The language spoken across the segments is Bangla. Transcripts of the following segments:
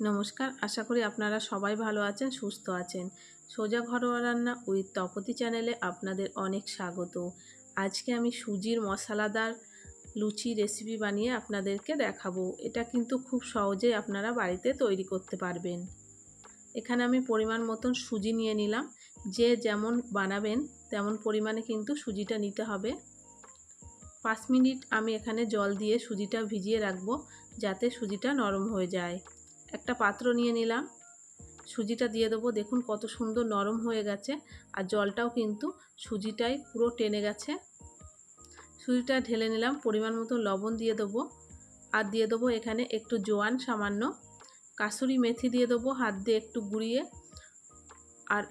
নমস্কার, আশা করি আপনারা সবাই ভালো আছেন, সুস্থ আছেন। সোজা ঘরোয়া রান্না উইথ তপতি চ্যানেলে আপনাদের অনেক স্বাগত। আজকে আমি সুজির মশলাদার লুচি রেসিপি বানিয়ে আপনাদেরকে দেখাবো। এটা কিন্তু খুব সহজেই আপনারা বাড়িতে তৈরি করতে পারবেন। এখানে আমি পরিমাণ মতন সুজি নিয়ে নিলাম। যে যেমন বানাবেন, তেমন পরিমাণে কিন্তু সুজিটা নিতে হবে। পাঁচ মিনিট আমি এখানে জল দিয়ে সুজিটা ভিজিয়ে রাখব, যাতে সুজিটা নরম হয়ে যায়। একটা পাত্র নিয়ে নিলাম। সুজিটা দিয়ে দেবো। দেখুন কত সুন্দর নরম হয়ে গেছে। আর জলটাও কিন্তু সুজিটাই পুরো টেনে গেছে। সুজিটা ঢেলে নিলাম। পরিমাণ মতো লবণ দিয়ে দেবো। আর দিয়ে দেবো এখানে একটু জোয়ান সামান্য। কাসুরি মেথি দিয়ে দেবো হাত দিয়ে একটু গুঁড়িয়ে। আর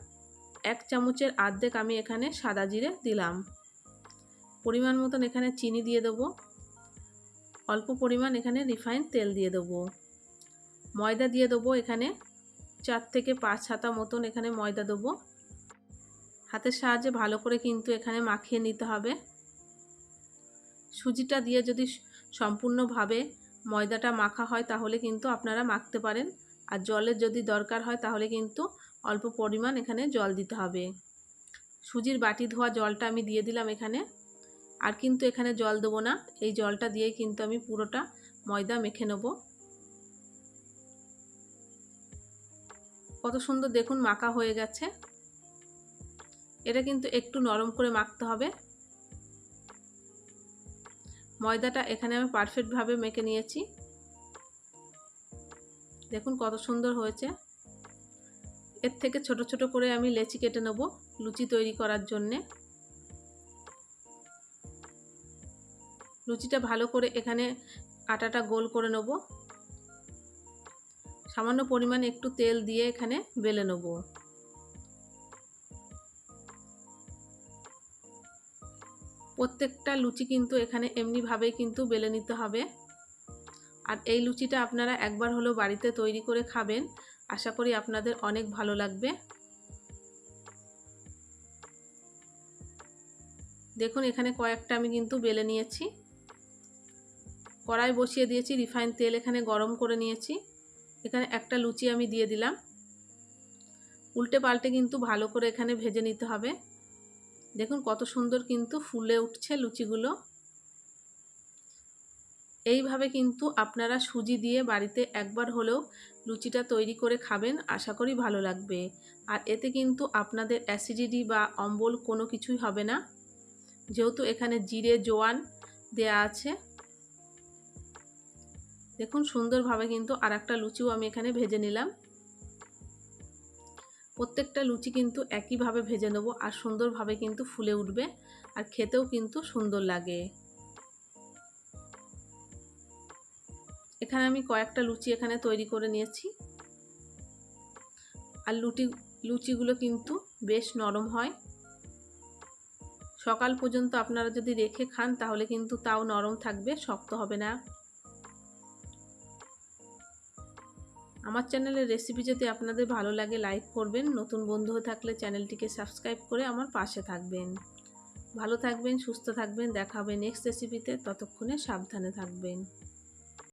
এক চামচের আর্ধেক আমি এখানে সাদা জিরে দিলাম। পরিমাণ মতন এখানে চিনি দিয়ে দেবো। অল্প পরিমাণ এখানে রিফাইন তেল দিয়ে দেবো। ময়দা দিয়ে দেবো এখানে চার থেকে পাঁচ হাতা মতন এখানে ময়দা দেবো। হাতের সাহায্যে ভালো করে কিন্তু এখানে মাখিয়ে নিতে হবে। সুজিটা দিয়ে যদি সম্পূর্ণভাবে ময়দাটা মাখা হয় তাহলে কিন্তু আপনারা মাখতে পারেন। আর জলের যদি দরকার হয় তাহলে কিন্তু অল্প পরিমাণ এখানে জল দিতে হবে। সুজির বাটি ধোয়া জলটা আমি দিয়ে দিলাম এখানে। আর কিন্তু এখানে জল দেবো না। এই জলটা দিয়েই কিন্তু আমি পুরোটা ময়দা মেখে নেব। কত সুন্দর দেখুন, মাখা হয়ে গেছে। এটা কিন্তু একটু নরম করে মাখতে হবে। ময়দাটা এখানে আমি পারফেক্টভাবে মেখে নিয়েছি। দেখুন কত সুন্দর হয়েছে। এর থেকে ছোট ছোট করে আমি লেচি কেটে নেব লুচি তৈরি করার জন্যে। লুচিটা ভালো করে এখানে আটাটা গোল করে নেব। সামান্য পরিমাণে একটু তেল দিয়ে এখানে বেলে নেব। প্রত্যেকটা লুচি কিন্তু এখানে এমনিভাবেই কিন্তু বেলে নিতে হবে। আর এই লুচিটা আপনারা একবার হলো বাড়িতে তৈরি করে খাবেন। আশা করি আপনাদের অনেক ভালো লাগবে। দেখুন, এখানে কয়েকটা আমি কিন্তু বেলে নিয়েছি। কড়াই বসিয়ে দিয়েছি, রিফাইন তেল এখানে গরম করে নিয়েছি। এখানে একটা লুচি আমি দিয়ে দিলাম। উল্টে পাল্টে কিন্তু ভালো করে এখানে ভেজে নিতে হবে। দেখুন কত সুন্দর কিন্তু ফুলে উঠছে লুচিগুলো। এইভাবে কিন্তু আপনারা সুজি দিয়ে বাড়িতে একবার হলেও লুচিটা তৈরি করে খাবেন, আশা করি ভালো লাগবে। আর এতে কিন্তু আপনাদের অ্যাসিডিটি বা অম্বল কোনো কিছুই হবে না। যেহেতু এখানে জিরে, জোয়ান দেয়া আছে। দেখুন সুন্দরভাবে কিন্তু আর একটা লুচিও আমি এখানে ভেজে নিলাম। প্রত্যেকটা লুচি কিন্তু একইভাবে ভেজে নেব আর সুন্দরভাবে কিন্তু ফুলে উঠবে আর খেতেও কিন্তু সুন্দর লাগে। এখানে আমি কয়েকটা লুচি এখানে তৈরি করে নিয়েছি। আর লুটি, লুচিগুলো কিন্তু বেশ নরম হয়। সকাল পর্যন্ত আপনারা যদি রেখে খান তাহলে কিন্তু তাও নরম থাকবে, শক্ত হবে না। আমার চ্যানেলের রেসিপি যদি আপনাদের ভালো লাগে লাইক করবেন। নতুন বন্ধু হয়ে থাকলে চ্যানেলটিকে সাবস্ক্রাইব করে আমার পাশে থাকবেন। ভালো থাকবেন, সুস্থ থাকবেন। দেখা হবে নেক্সট রেসিপিতে ততক্ষণে সাবধানে থাকবেন।